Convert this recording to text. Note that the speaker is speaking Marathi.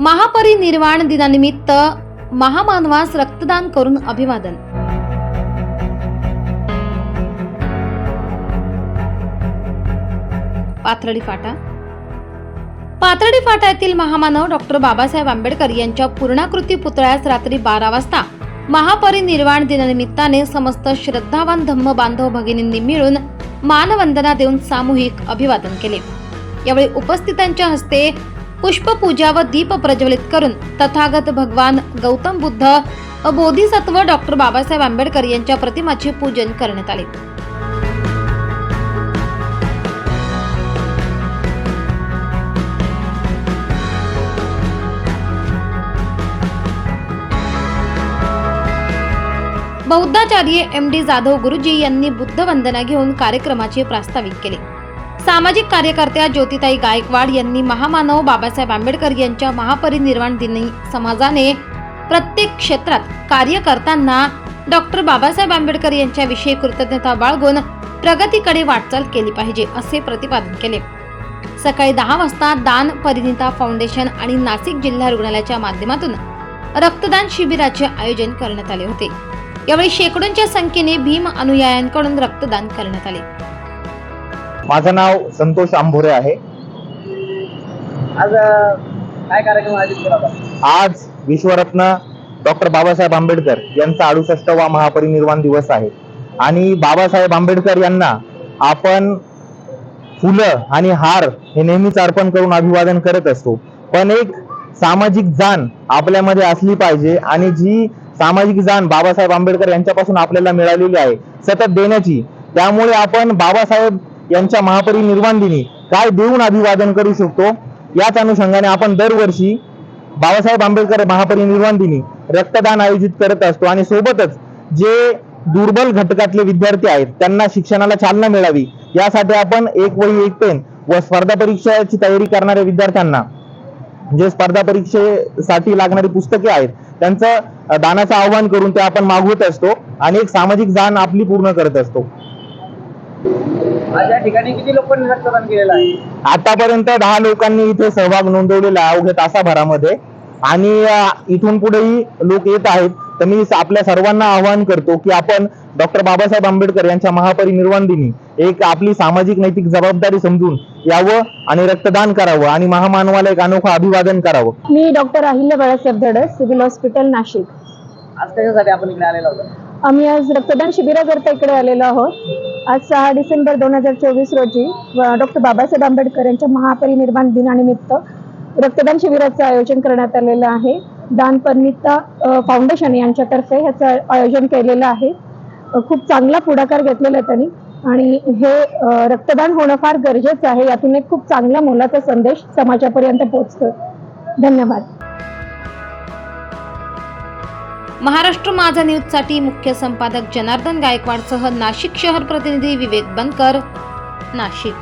महापरिनिर्वाण दिनानिमित्त महामानवास रक्तदान करून अभिवादन. पाथर्डी फाटा. पाथर्डी फाटा येथील महामानव डॉक्टर बाबासाहेब आंबेडकर यांच्या पूर्णाकृती पुतळ्यास रात्री बारा वाजता महापरिनिर्वाण दिनानिमित्ताने समस्त श्रद्धावान धम्म बांधव भगिनींनी मिळून मानवंदना देऊन सामूहिक अभिवादन केले. यावेळी उपस्थितांच्या हस्ते पुष्पपूजा व दीप प्रज्वलित करून तथागत भगवान गौतम बुद्ध व बोधिसत्व डॉक्टर बाबासाहेब आंबेडकर यांच्या प्रतिमाचे पूजन करण्यात आले. बौद्धाचार्य एम डी जाधव गुरुजी यांनी बुद्ध वंदना घेऊन कार्यक्रमाचे प्रास्ताविक केले. सामाजिक कार्यकर्त्या ज्योतिताई गायकवाड यांनी महामानव बाबासाहेब आंबेडकर यांच्या महापरिनिर्वाण दिनी समाजाने प्रत्येक क्षेत्रात कार्य करताना डॉक्टर बाबासाहेब आंबेडकर यांच्याविषयी कृतज्ञता बाळगून प्रगतीकडे वाटचाल केली पाहिजे असे प्रतिपादन केले. सकाळी दहा वाजता दान परिणिता फाउंडेशन आणि नाशिक जिल्हा रुग्णालयाच्या माध्यमातून रक्तदान शिबिराचे आयोजन करण्यात आले होते. यावेळी शेकडोंच्या संख्येने भीम अनुयायांकडून रक्तदान करण्यात आले. माझं नाव संतोष आंभोरे आहे. आज काय कार्यक्रम आयोजित केला होता? आज विश्वरत्न डॉक्टर बाबासाहेब आंबेडकर यांचा अडुसष्टवा महापरिनिर्वाण दिवस आहे. आणि बाबासाहेब आंबेडकर यांना आपण फुलं आणि हार हे नेहमीच अर्पण करून अभिवादन करत असतो. पण एक सामाजिक जाण आपल्यामध्ये असली पाहिजे आणि जी सामाजिक जाण बाबासाहेब आंबेडकर यांच्यापासून आपल्याला मिळालेली आहे. सतत देण्याची. त्यामुळे आपण बाबासाहेब यांच्या महापरिनिर्वाण दिनी काय देऊन अभिवादन करू शकतो? याच अनुषंगाने आपण दरवर्षी बाबासाहेब आंबेडकर महापरिनिर्वाण दिनी रक्तदान आयोजित करत असतो आणि सोबतच जे दुर्बल घटकातले विद्यार्थी आहेत त्यांना शिक्षणाला चालना मिळावी. यासाठी आपण एक वही एक पेन व स्पर्धा परीक्षेची तयारी करणाऱ्या विद्यार्थ्यांना जे स्पर्धा परीक्षेसाठी लागणारी पुस्तके आहेत त्यांचं दानाचं आव्हान करून ते आपण मागवत असतो आणि एक सामाजिक जाण आपली पूर्ण करत असतो. आज या ठिकाणी किती लोकांनी रक्तदान केलेलं आहे? आतापर्यंत दहा लोकांनी इथे सहभाग नोंदवलेला आहे अवघ्या तासाभरामध्ये. आणि इथून पुढेही लोक येत आहेत. तर मी आपल्या सर्वांना आवाहन करतो की आपण डॉक्टर बाबासाहेब आंबेडकर यांच्या महापरिनिर्वाण दिनी एक आपली सामाजिक नैतिक जबाबदारी समजून यावं आणि रक्तदान करावं आणि महामानवाला एक अनोखं अभिवादन करावं. मी doctor Ahilya Balasaheb Dhadas civil hospital Nashik. आज कशासाठी आपण इकडे आलेला होता आम्ही आज रक्तदान शिबिराकरता इकडे आलेलो आहोत. आज सहा डिसेंबर दोन हजार चोवीस रोजी डॉक्टर बाबासाहेब आंबेडकर यांच्या महापरिनिर्वाण दिनानिमित्त रक्तदान शिबिराचं आयोजन करण्यात आलेलं आहे. दान फाउंडेशन यांच्यातर्फे ह्याचं आयोजन केलेलं आहे. खूप चांगला पुढाकार घेतलेला आहे त्यांनी. आणि हे रक्तदान होणं फार गरजेचं आहे. यातून एक खूप चांगला मोलाचा संदेश समाजापर्यंत पोहोचतो धन्यवाद. महाराष्ट्र माझा न्यूजसाठी मुख्य संपादक जनार्दन गायकवाडसह नाशिक शहर प्रतिनिधी विवेक बनकर नाशिक.